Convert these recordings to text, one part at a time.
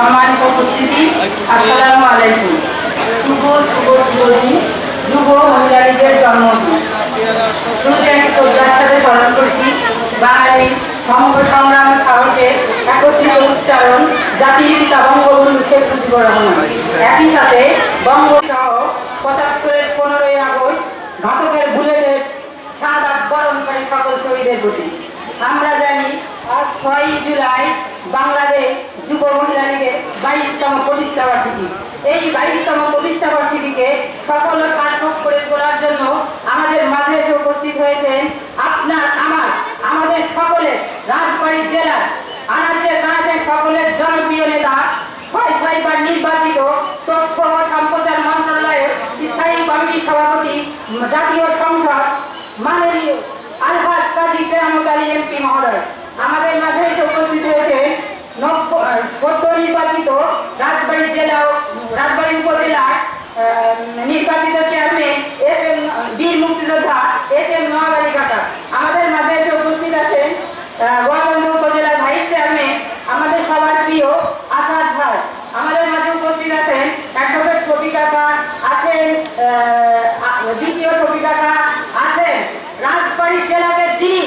সম্মানিত উপস্থিতি। আসসালামু আলাইকুম। শুভ শুভ শুভ দিন। যুব মহিলা লীগের জন্মদিন। শুরুতে আমি শ্রদ্ধার স্মরণ করছি। বাঙালি সমগ্র সংগ্রামের সাহসে একত্রিত উচ্চারণ জাতির পিতা বঙ্গবন্ধু শেখ মুজিবুর রহমান। একই সাথে বঙ্গ সহ পঁচাত্তরের পনেরোই আগস্ট ঘাতকের বুলেটের সাত আট বরণকারী সকল শহীদের প্রতি আমরা জানি আজ ছয়ই জুলাই বাংলাদেশ যুব মহিলা লীগের বাইশতম প্রতিষ্ঠা বার্ষিকী। এই বাইশতম প্রতিষ্ঠা বার্ষিকীকে সফল ও সার্থক করে তোলার জন্য আমাদের মাঝে এসে উপস্থিত হয়েছেন আপনার, আমার, আমাদের সকলের রাজবাড়ী জেলার আনাচে কানাচে সকলের জনপ্রিয় নেতা ছয় ছয়বার নির্বাচিত তথ্য ও সম্প্রচার মন্ত্রণালয়ের স্থায়ী কমিটির সভাপতি, জাতীয় সংসদ মাননীয় আলহাজ কাজী কেরামত এমপি মহোদয়। আমাদের মাঝে এসে উপস্থিত হয়েছে নির্বাচিত রাজবাড়ী জেলা রাজবাড়ী উপজেলার নির্বাচিত চেয়ারম্যান এস এম বীর মুক্তিযোদ্ধা এস এম নোয়াব আলী কাকা আমাদের মাঝে এসে উপস্থিত আছেন গোয়ালন্দ উপজেলার ভাইস চেয়ারম্যান আমাদের সবার প্রিয় আসাদ ভাই। আমাদের মাঝে উপস্থিত আছেন অ্যাডভোকেট কবি কাকা, আছেন দ্বিতীয় কবি কাকা, আছেন রাজবাড়ী জেলাকে যিনি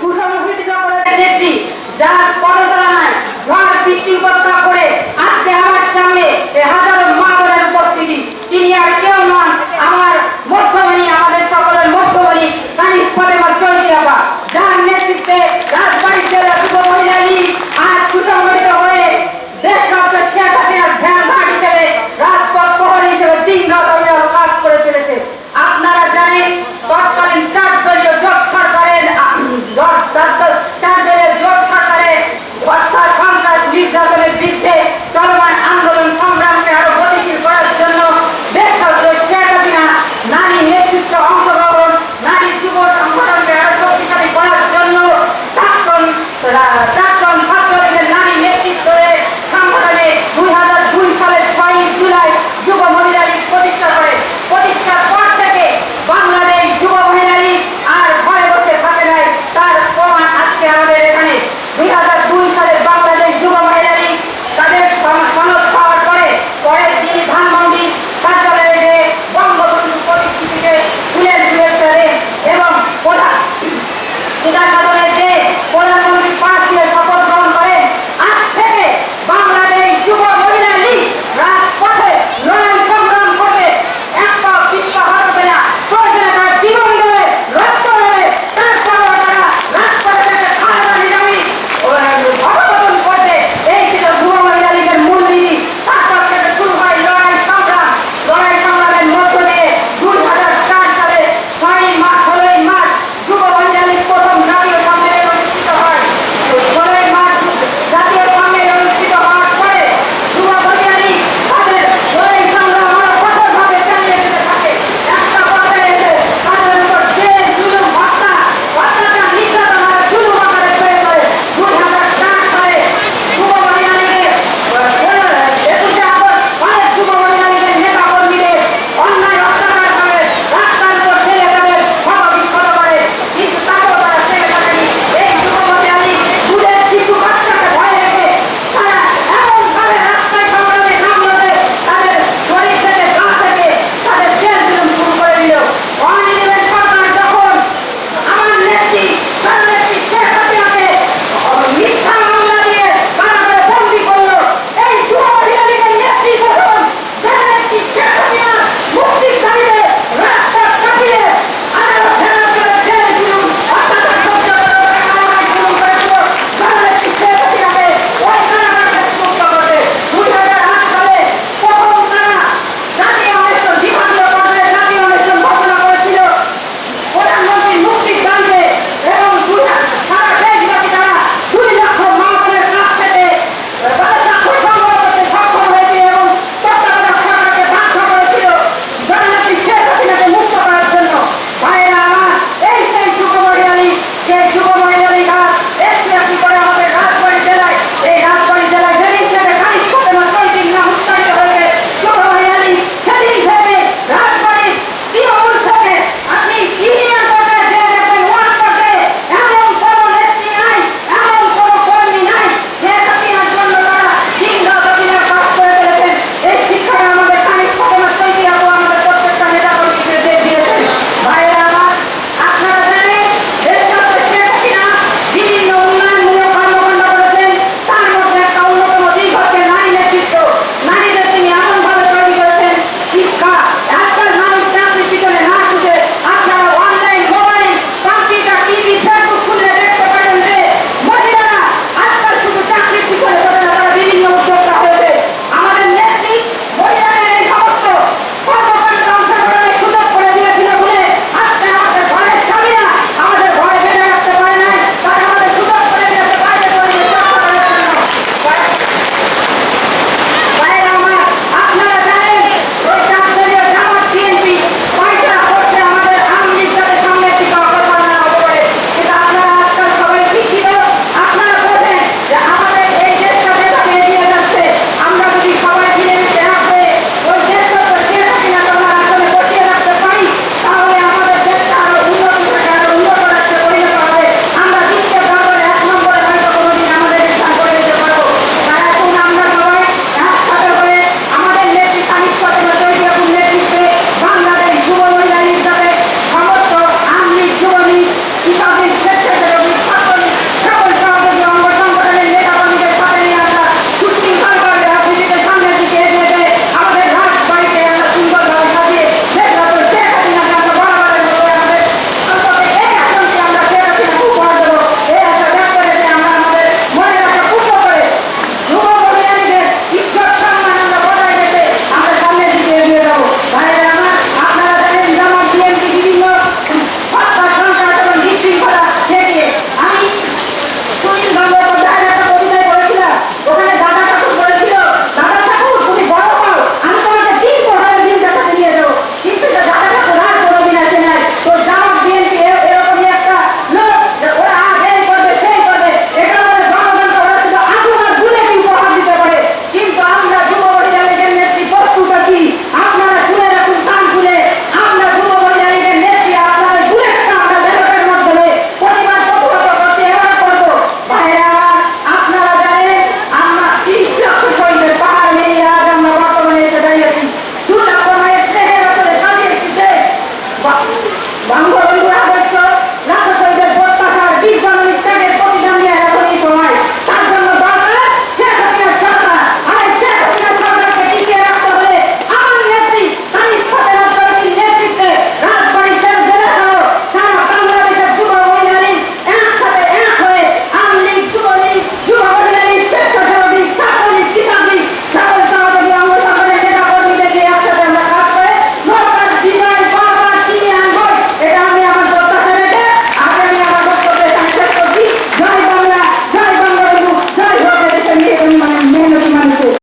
সুসংগঠিত করে নেত্রী, যার